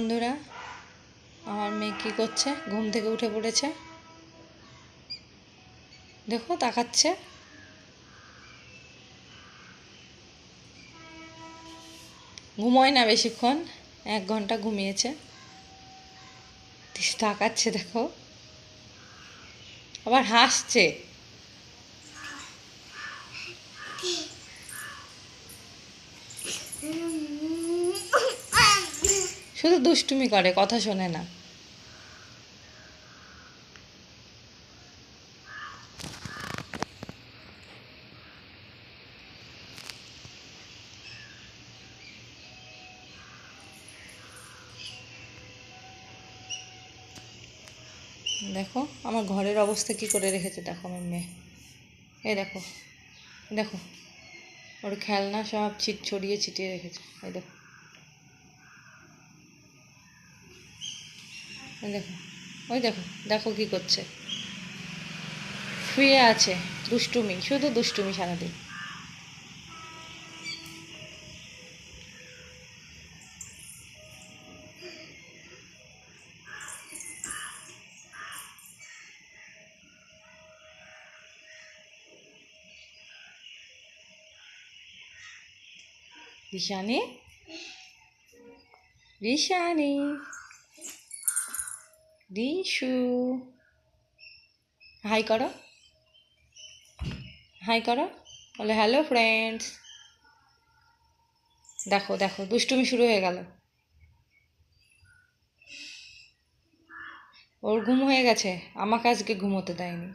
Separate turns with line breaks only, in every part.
বন্ধুরা, আমার মেয়ে কী করছে? ঘুম থেকে উঠে পড়েছে। দেখো, তাকাচ্ছে। ঘুমোয় না বেশিক্ষণ, এক ঘণ্টা ঘুমিয়েছে। তাকাচ্ছে, দেখো। আবার হাসছে। শুধু দুষ্টুমি করে, কথা শোনে না। দেখো, আমার ঘরের অবস্থা কি করে রেখেছে, দেখো আমার মেয়ে। এই দেখো দেখো। ওর খেলনা সব ছিট ছড়িয়ে ছিটিয়ে রেখেছে, এই দেখো। দেখো ওই দেখো দেখো কি করছে। শুয়ে আছে দুষ্টুমি শুধু দুষ্টুমি সারাদিন। রিশানি রিশানি রিশু হাই করো। হাই করো। বলে হ্যালো ফ্রেন্ডস দেখো দেখো দুষ্টুমি শুরু হয়ে গেল। ওর ঘুম হয়ে গেছে। আমাকে আজকে ঘুমোতে দেয়নি।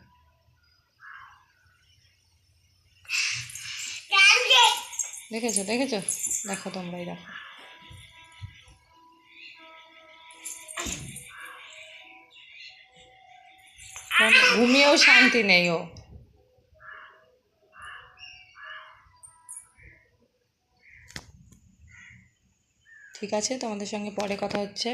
দেখেছ দেখেছ? দেখো তোমরাই দেখো। ঘুমিয়েও শান্তি নেই ও। ঠিক আছে তোমাদের সঙ্গে পরে কথা হচ্ছে।